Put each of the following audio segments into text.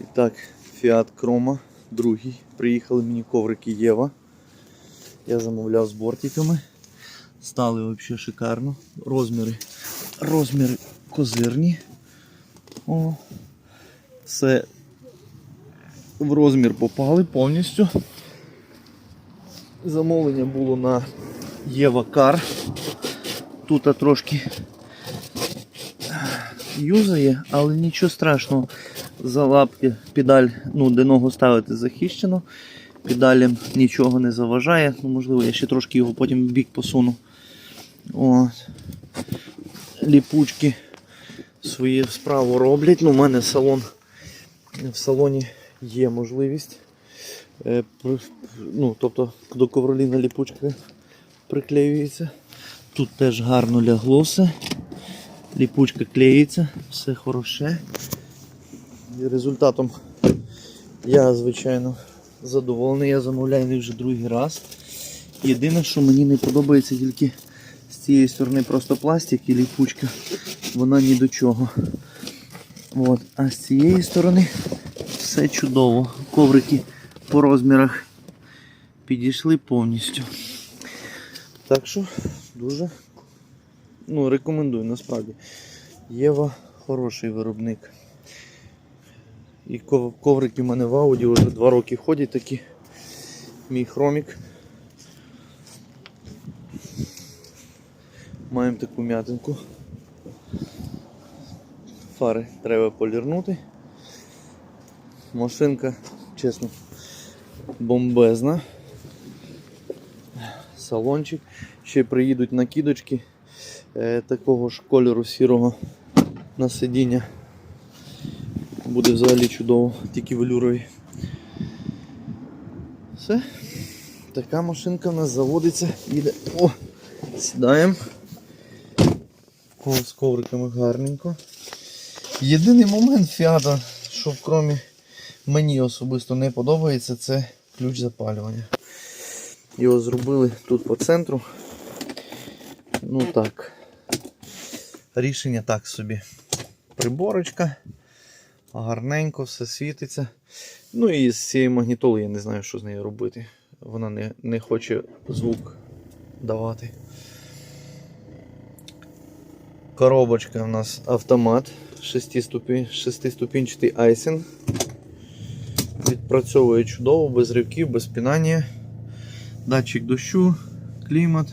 І так, Fiat Chroma, другий. Приїхали мені коврики Єва. Я замовляв з бортиками. Стали взагалі шикарно. Розміри. Розміри козирні. О, все в розмір попали повністю. Замовлення було на Єва Кар. Тут трошки юзає, але нічого страшного. За лапки педаль, ну, де ногу ставити захищено. Педалям нічого не заважає. Ну, можливо, я ще трошки його потім в бік посуну. От. Ліпучки свою справу роблять. Ну, у мене салон в салоні є можливість. Е, Ну, тобто до ковроліна ліпучка приклеюється. Тут теж гарно лягло все. Ліпучка клеїться, все хороше. І результатом я, звичайно, задоволений. Я замовляю не вже другий раз. Єдине, що мені не подобається тільки з цієї сторони просто пластик і ліпучка. Вона ні до чого. От. А з цієї сторони все чудово. Коврики по розмірах підійшли повністю. Так що дуже ну, рекомендую насправді. Єва хороший виробник. І коврики в мене в ауді вже два роки ходять такі. Мій хромік. Маємо таку м'ятинку. Фари треба полірнути. Машинка, чесно, бомбезна. Салончик. Ще приїдуть накидочки такого ж кольору сірого на сидіння. Буде взагалі чудово, тільки велюрові. Все. Така машинка в нас заводиться, їде. О! Сідаємо. З ковриками гарненько. Єдиний момент фіата, що кромі мені особисто не подобається, це ключ запалювання. Його зробили тут по центру. Ну так. Рішення так собі. Приборочка. Гарненько, все світиться. Ну і з цієї магнітоли я не знаю, що з нею робити. Вона не, не хоче звук давати. Коробочка у нас автомат. Шестиступін, шестиступінчатий айсинг. Відпрацьовує чудово, без ривків, без пінання. Датчик дощу, клімат,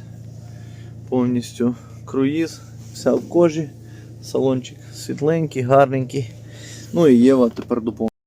повністю круїз, вся в кожі, салончик світленький, гарненький. Ну і Єва тепер доповнює.